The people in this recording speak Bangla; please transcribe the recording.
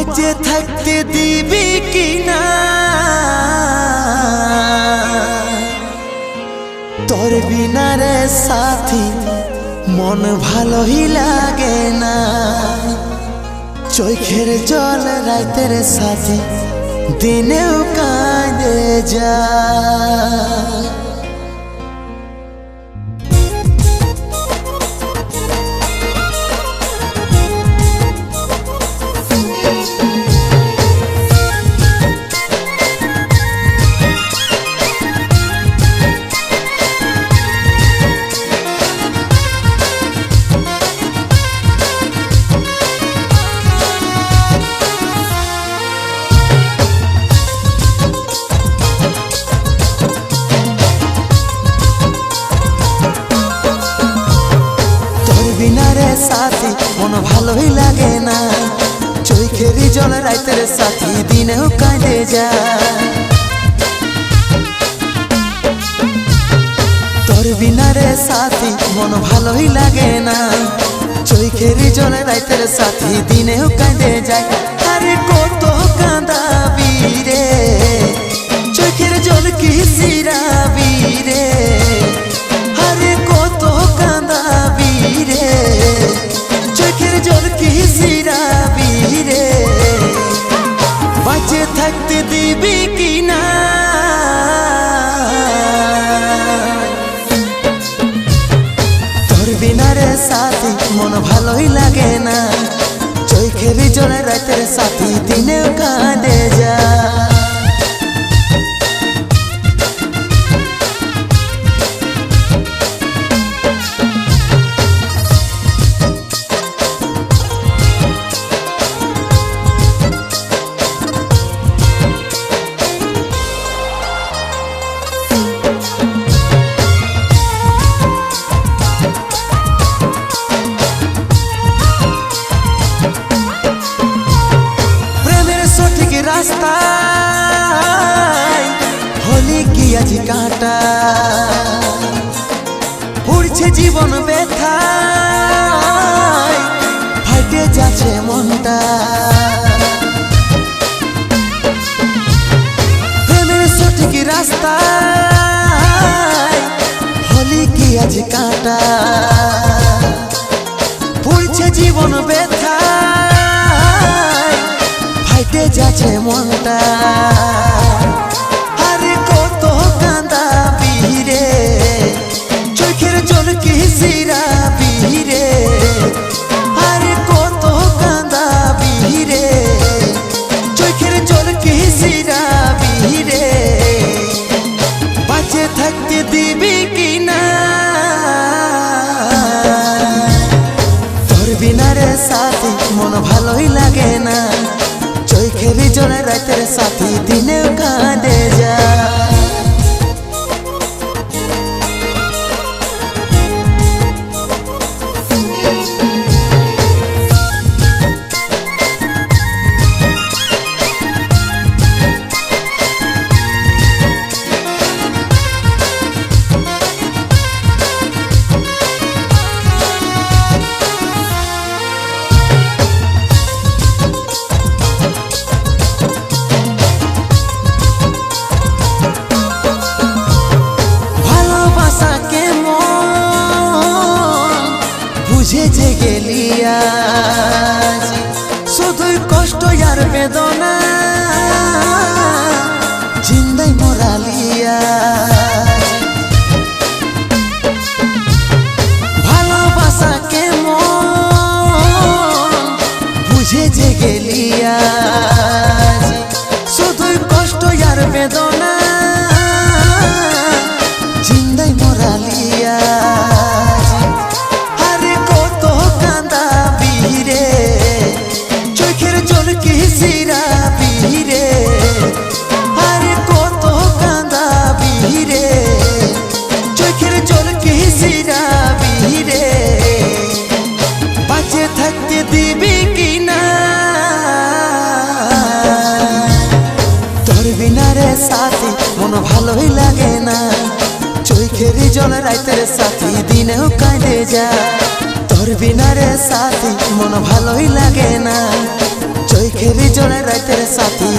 বাঁচে থাকতে দিবি কি না তোর বিনা রে সাথী, মন ভালোই লাগে না। চৈখের জল রাতের সাথী, দিনেও কাঁদে যা। সাথী, মন ভালোই লাগে না। চৈখেরি জল রাইতের সাথী, দিনেও কাঁদে যায় তোর বিনা রে সাথী, মন ভালোই লাগে না। চৈখেরি জল রাইতের সাথী, দিনেও কাঁদে যায়। আরে কত রে মন ভালোই লাগে না। চৈখের জলে রাতের সাথী দিনেও কাঁদে যা আজ কাটা। উড়ছে জীবন ব্যথা ফাটে যাচ্ছে মনটা। প্রেমের সঠিক রাস্তা হলি কি আজ কাটা। পড়ছে জীবন ব্যথা ফাইটে যাচ্ছে মনটা। ভালোই লাগে না। চৈখেরি জলে রাতের সাথী দিনেও বুঝে যে গেলি শুধুই কষ্ট আর বেদনা। ভালোই লাগে না। চৈখে চোখের জল রাইতের সাথী দিনেও কাঁদে যা। তোর বিনা রে সাথী, মন ভালোই লাগে না। চোখের জল রাইতের সাথী